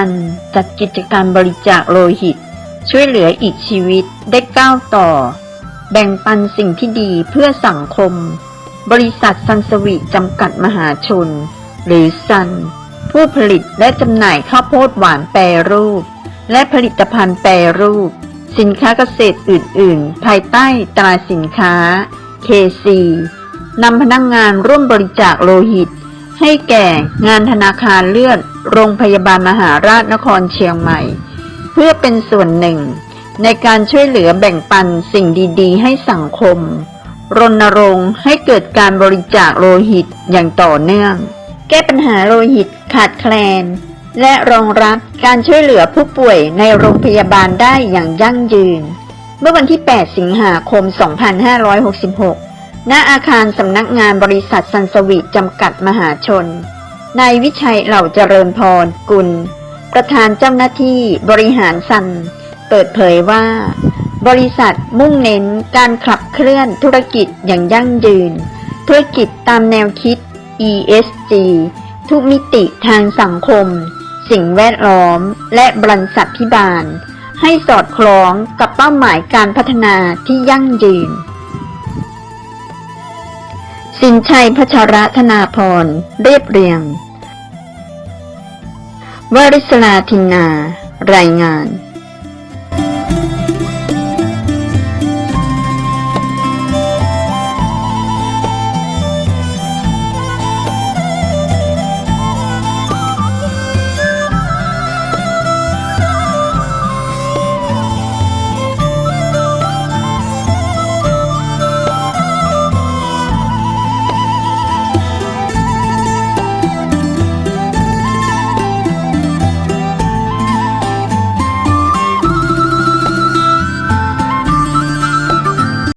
ันจัดกิจกรรมบริจาคโลหิต ช่วยเหลืออีกชีวิตได้ก้าวต่อ แบ่งปันสิ่งที่ดีเพื่อสังคม บริษัทซันสวีจำกัดมหาชน หรือซัน ผู้ผลิตและจำหน่ายข้าวโพดหวานแปรรูป และผลิตภัณฑ์แปรรูป สินค้าเกษตรอื่น ๆ ภายใต้ตราสินค้า KC นำพนักงงานร่วมบริจาคโลหิต ให้แก่งานธนาคารเลือด โรงพยาบาลมหาราชนครเชียงใหม่ เพื่อเป็นส่วนหนึ่ง ในการช่วยเหลือแบ่งปันสิ่งดีๆ ให้สังคม รณรงค์ให้เกิดการบริจาคโลหิตอย่างต่อเนื่อง แก้ปัญหาโลหิตขาดแคลน และรองรับการช่วยเหลือผู้ป่วยในโรงพยาบาลได้อย่างยั่งยืน เมื่อวันที่ 8 สิงหาคม 2566ณอาคารสำนักงานบริษัทซันสวีจำกัดมหาชน นายวิชัยเหล่าเจริญพรกุล ประธานเจ้าหน้าที่บริหารซัน เปิดเผยว่า บริษัทมุ่งเน้นการขับเคลื่อนธุรกิจอย่างยั่งยืน ธุรกิจตามแนวคิด ESG ทุกมิติทางสังคม สิ่งแวดล้อม และบรรษัทพิบาล ให้สอดคล้องกับเป้าหมายการพัฒนาที่ยั่งยืน สินชัยพชรธนาพร เรียบเรียง วริศลาทินนา รายงาน